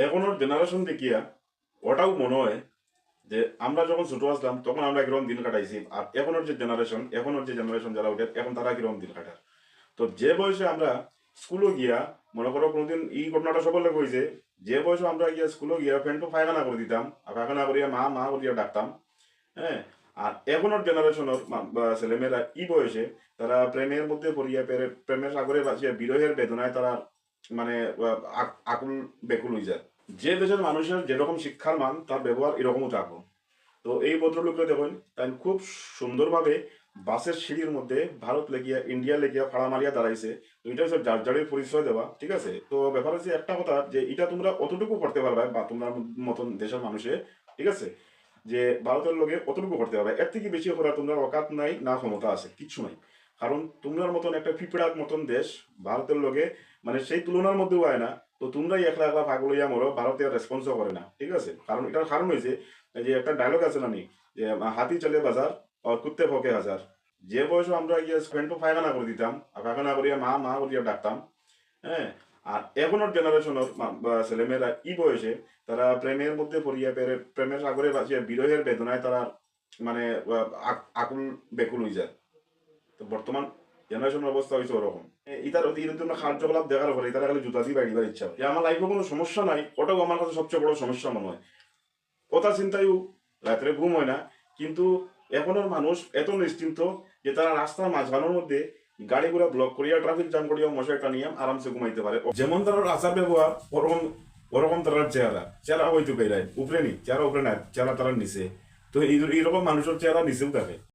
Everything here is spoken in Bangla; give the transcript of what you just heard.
এখনের জেনারেশন দেখিয়া ওটাও মনে হয় যে আমরা যখন ছোট আসলাম, তখন আমরা কীরকম দিন কাটাইছি। আর এখনের যে জেনারেশন এখনের যে জেনারেশন যারা ওঠে এখন তারা কীরকম দিন কাটার তো যে বয়সে আমরা স্কুলে গিয়া, মনে করো কোনোদিন এই ঘটনাটা সকলে কইছে যে বয়সে আমরা গিয়া স্কুলে গিয়া ফ্যানটো পায়খানা করে দিতাম, আর পায়খানা করিয়া মা মা করিয়া ডাকতাম হ্যাঁ? আর এখনের জেনারেশনের ছেলেমেয়েরা ই বয়সে, তারা প্রেমের মধ্যে পড়িয়া প্রে- প্রেমের সাগরে বাঁচিয়া বিরহের বেদনায় তারা মানে আক- আকুল বেকুল হয়ে যায়। যে দেশের মানুষের যেরকম শিক্ষার মান, তার ব্যবহার এরকমও থাকো তো এই ভদ্রলোকরা দেখুন তাই খুব সুন্দরভাবে বাসের সিঁড়ির মধ্যে ভারত লেগিয়া, ইন্ডিয়া লেগিয়া ফাড়া মারিয়া দাঁড়াইছে। তো এটা হচ্ছে যার যারের পরিচয় দেওয়া, ঠিক আছে? তো ব্যাপার হচ্ছে একটা কথা যে, এটা তোমরা অতটুকু করতে পারবে, বা তোমরা মতন দেশের মানুষে, ঠিক আছে? যে ভারতের লোকে অতটুকু করতে পারবে। এর থেকে বেশি করার তোমরা অকাত নাই, না ক্ষমতা আছে, কিচ্ছু নাই। কারণ তোমরার মতন একটা পিঁপড়ার মতন দেশ ভারতের লোকে মানে সেই তুলনার মধ্যেও আয় না। তো তোমরাই একলা একলা ভাগ লইয়া মরো, ভারতে রেসপন্সও করে না, ঠিক আছে? কারণ এটার কারণ হয়েছে যে একটা ডায়লগ আছে না নি, যে হাতি চলে বাজার আর কুত্তে ফকে হাজার। যে বয়সে আমরা গিয়ে প্যান্টও পায়খানা করে দিতাম পায়খানা করিয়া মা মা করিয়া ডাকতাম হ্যাঁ? আর এখনের জেনারেশনের ছেলেমেয়েরা ই বয়সে তারা প্রেমের মধ্যে পড়িয়া প্রে- প্রেমের সাগরে বাঁচিয়া বিরহের বেদনায় তারা মানে আক- আকুল বেকুল হয়ে যায়। তো বর্তমান জেনারেশনের অবস্থা হয়েছে ওরকম ইতার এর জন্য কার্যকলাপ দেখার পরে ইতারা খালি জুতা দিয়ে বাড়িবার ইচ্ছা হয়। আমার লাইফে কোনো সমস্যা নাই ওটাও আমার কাছে সবচেয়ে বড় সমস্যা মনে হয় কথা চিন্তায়ও রাত্রে ঘুম হয় না, কিন্তু এখনের মানুষ এত নিশ্চিন্ত যে তারা রাস্তার মাঝখানোর মধ্যে গাড়ি ঘোড়া ব্লক করিয়া ট্রাফিক জাম করিয়া মশাই টানিয়া আরামসে ঘুমাইতে পারে যেমন তার আচার ব্যবহার ওরকম ওরকম তার চেহারা চেহারা হয়তো বেড়ায় উপরে নি চেহারা উপরে নাই চেহারা তারা নিচে। তো এই, এইরকম মানুষের চেহারা নিচেও থাকে।